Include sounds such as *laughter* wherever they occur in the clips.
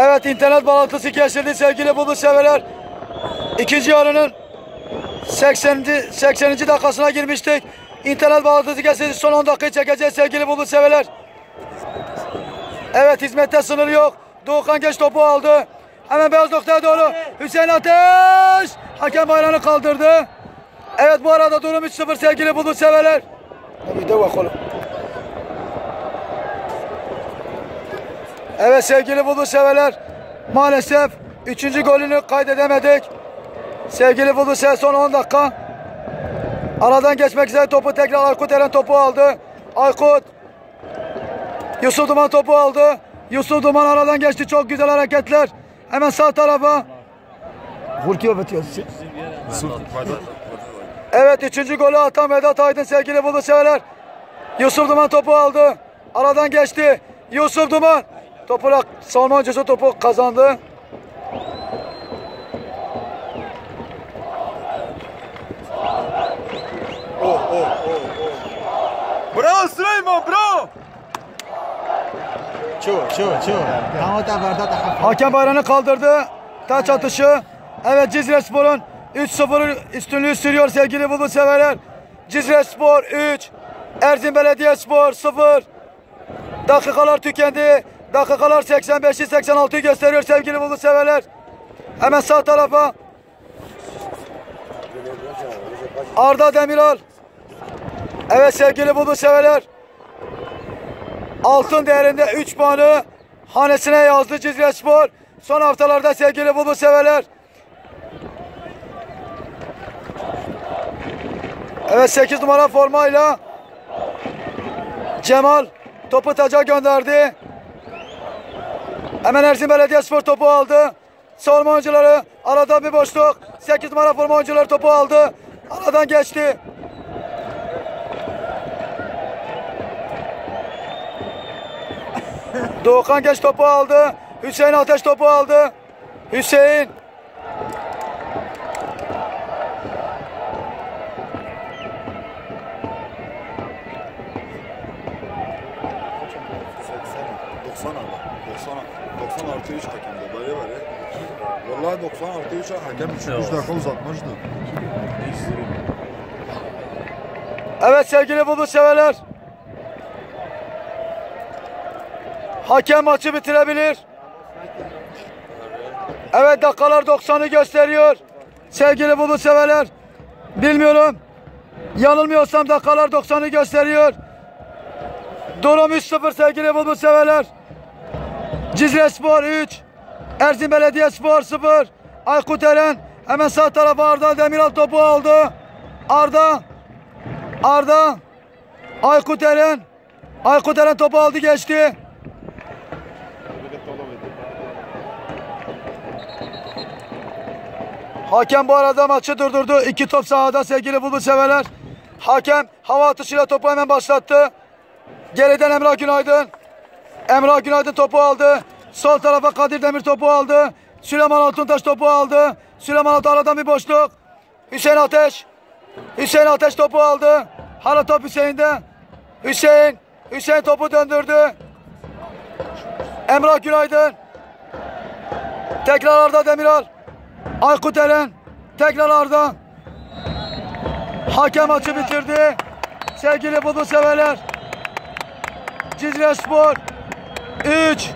Evet internet bağlantısı kesildi sevgili bulu severler. İkinci yarının 80. 80. dakikasına girmiştik. İnternet bağlantısı kesildi. Son 10 dakikayı çekeceğiz sevgili bulu severler. Evet hizmette sınır yok. Doğukan geç topu aldı. Hemen beyaz noktaya doğru. Hüseyin Ateş. Hakem bayrağını kaldırdı. Evet bu arada durum 3-0 sevgili bulu severler. Bir de bakalım. Evet sevgili bulu severler. Maalesef 3. golünü kaydedemedik. Sevgili bulu sever son 10 dakika. Aradan geçmek üzere topu tekrar Aykut Eren topu aldı. Aykut Yusuf Duman topu aldı. Yusuf Duman aradan geçti. Çok güzel hareketler. Hemen sağ tarafa. Vurkiyor bitiyor. Evet üçüncü golü atan Vedat Aydın sevgili Bulu severler. Yusuf Duman topu aldı. Aradan geçti. Yusuf Duman. Toprak Salman Cesa topu kazandı. Oh, oh, oh, oh. Bravo Süleyman bravo. Çuva çuva çuva. Hakem bayrağını kaldırdı. Taç atışı. Evet Cizre Spor'un 3-0 üstünlüğü sürüyor sevgili futbol severler. Cizre Spor 3, Erzin Belediye Spor 0. Dakikalar tükendi. Dakikalar 85'i 86'yı gösteriyor sevgili Bulu severler. Hemen sağ tarafa. Arda Demiral. Evet sevgili Bulu severler. Altın değerinde 3 puanı hanesine yazdı Cizre Spor. Son haftalarda sevgili Bulu severler. Evet 8 numara formayla Cemal topu taca gönderdi. Hemen Erzin Belediyespor topu aldı. Savunma oyuncuları arada bir boşluk. 8 numara forma oyuncuları topu aldı. Aradan geçti. *laughs* Doğukan Geç topu aldı. Hüseyin Ateş topu aldı. Hüseyin. Artı 3 hakemde böyle var ya. Vallahi 90 artı 3 hakem 3 dakika uzatmıştı. Evet sevgili Bulu severler. Hakem maçı bitirebilir. Evet dakikalar 90'ı gösteriyor. Sevgili Bulu severler. Bilmiyorum. Yanılmıyorsam dakikalar 90'ı gösteriyor. Durum 3-0 sevgili Bulu severler. Cizre Spor 3. Erzin Belediyespor 0. Aykut Eren hemen sağ tarafa Arda Demiral topu aldı. Arda Arda Aykut Eren Aykut Eren topu aldı geçti. Hakem bu arada maçı durdurdu. İki top sahada sevgili Bulu severler. Hakem hava atışıyla topu hemen başlattı. Geriden Emrah Günaydın. Emrah Günaydın topu aldı. Sol tarafa Kadir Demir topu aldı. Süleyman Altuntaş topu aldı. Süleyman Altuntaş aradan bir boşluk. Hüseyin Ateş. Hüseyin Ateş topu aldı. Hala top Hüseyin'de. Hüseyin. Hüseyin topu döndürdü. Emrah Günaydın. Tekrar Arda Demiral. Aykut Eren. Tekrar Arda. Hakem maçı bitirdi. Sevgili Bulu severler. Cizre Spor 3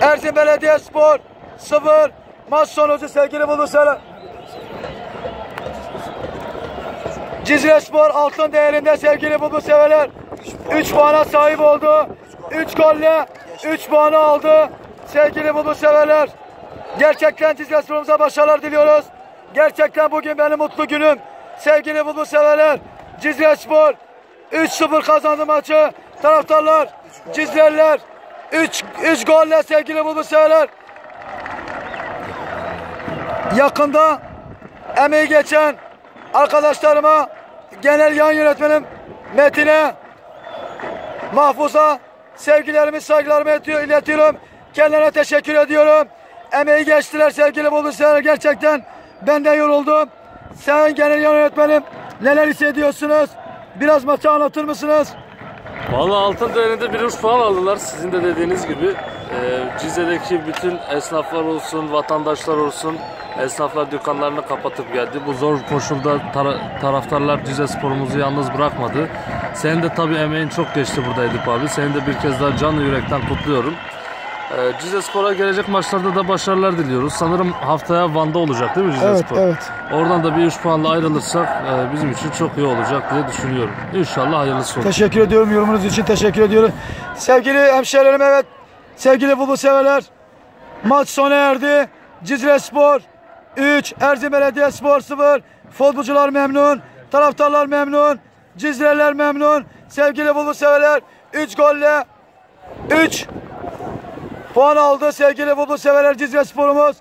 Erzin Belediyespor 0 Maç sonucu sevgili Bulu severler. Cizre Spor altın değerinde sevgili Bulu severler. 3 puana sahip oldu. 3 golle 3 puanı aldı. Sevgili Bulu severler. Gerçekten Cizre Spor'umuza başarılar diliyoruz. Gerçekten bugün benim mutlu günüm. Sevgili Bulu severler. Cizre Spor 3-0 kazandı maçı. Taraftarlar, Cizreliler 3 3 golle sevgili Bulu severler. Yakında emeği geçen arkadaşlarıma, genel yan yönetmenim Metin'e, Mahfuz'a sevgilerimi, saygılarımı iletiyor- iletiyorum. Kendilerine teşekkür ediyorum. Emeği geçtiler sevgili severler. Gerçekten ben de yoruldum. Sayın genel yan yönetmenim neler hissediyorsunuz? Biraz maçı anlatır mısınız? Vallahi altın değerinde bir üç puan aldılar sizin de dediğiniz gibi. Ee, Cize'deki bütün esnaflar olsun, vatandaşlar olsun, esnaflar dükkanlarını kapatıp geldi. Bu zor koşulda tara- taraftarlar Cize sporumuzu yalnız bırakmadı. Senin de tabii emeğin çok geçti burada Edip abi. Seni de bir kez daha canı yürekten kutluyorum. Ee, Cize Spor'a gelecek maçlarda da başarılar diliyoruz. Sanırım haftaya Van'da olacak değil mi Cize Evet, Spor? evet. Oradan da bir 3 puanla ayrılırsak e, bizim için çok iyi olacak diye düşünüyorum. İnşallah hayırlısı olur. Teşekkür ediyorum yorumunuz için teşekkür ediyorum. Sevgili hemşehrilerim evet. Sevgili futbol severler. Maç sona erdi. Cizre Spor 3, Erzurum Belediye Spor 0. Futbolcular memnun, taraftarlar memnun, Cizreler memnun. Sevgili futbol severler 3 golle 3 puan aldı sevgili futbol severler Cizre Spor'umuz.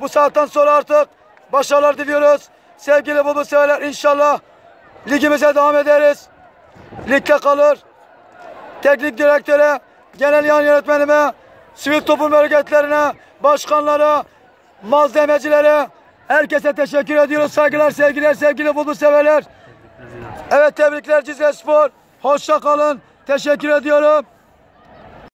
Bu saatten sonra artık başarılar diliyoruz. Sevgili futbol severler inşallah ligimize devam ederiz. Ligde kalır. Teknik direktöre, genel yan yönetmenime, sivil toplum örgütlerine, başkanlara, malzemecilere, herkese teşekkür ediyoruz. Saygılar, sevgiler, sevgili futbol severler. Evet tebrikler Cizre Spor. Hoşça kalın. Teşekkür ediyorum.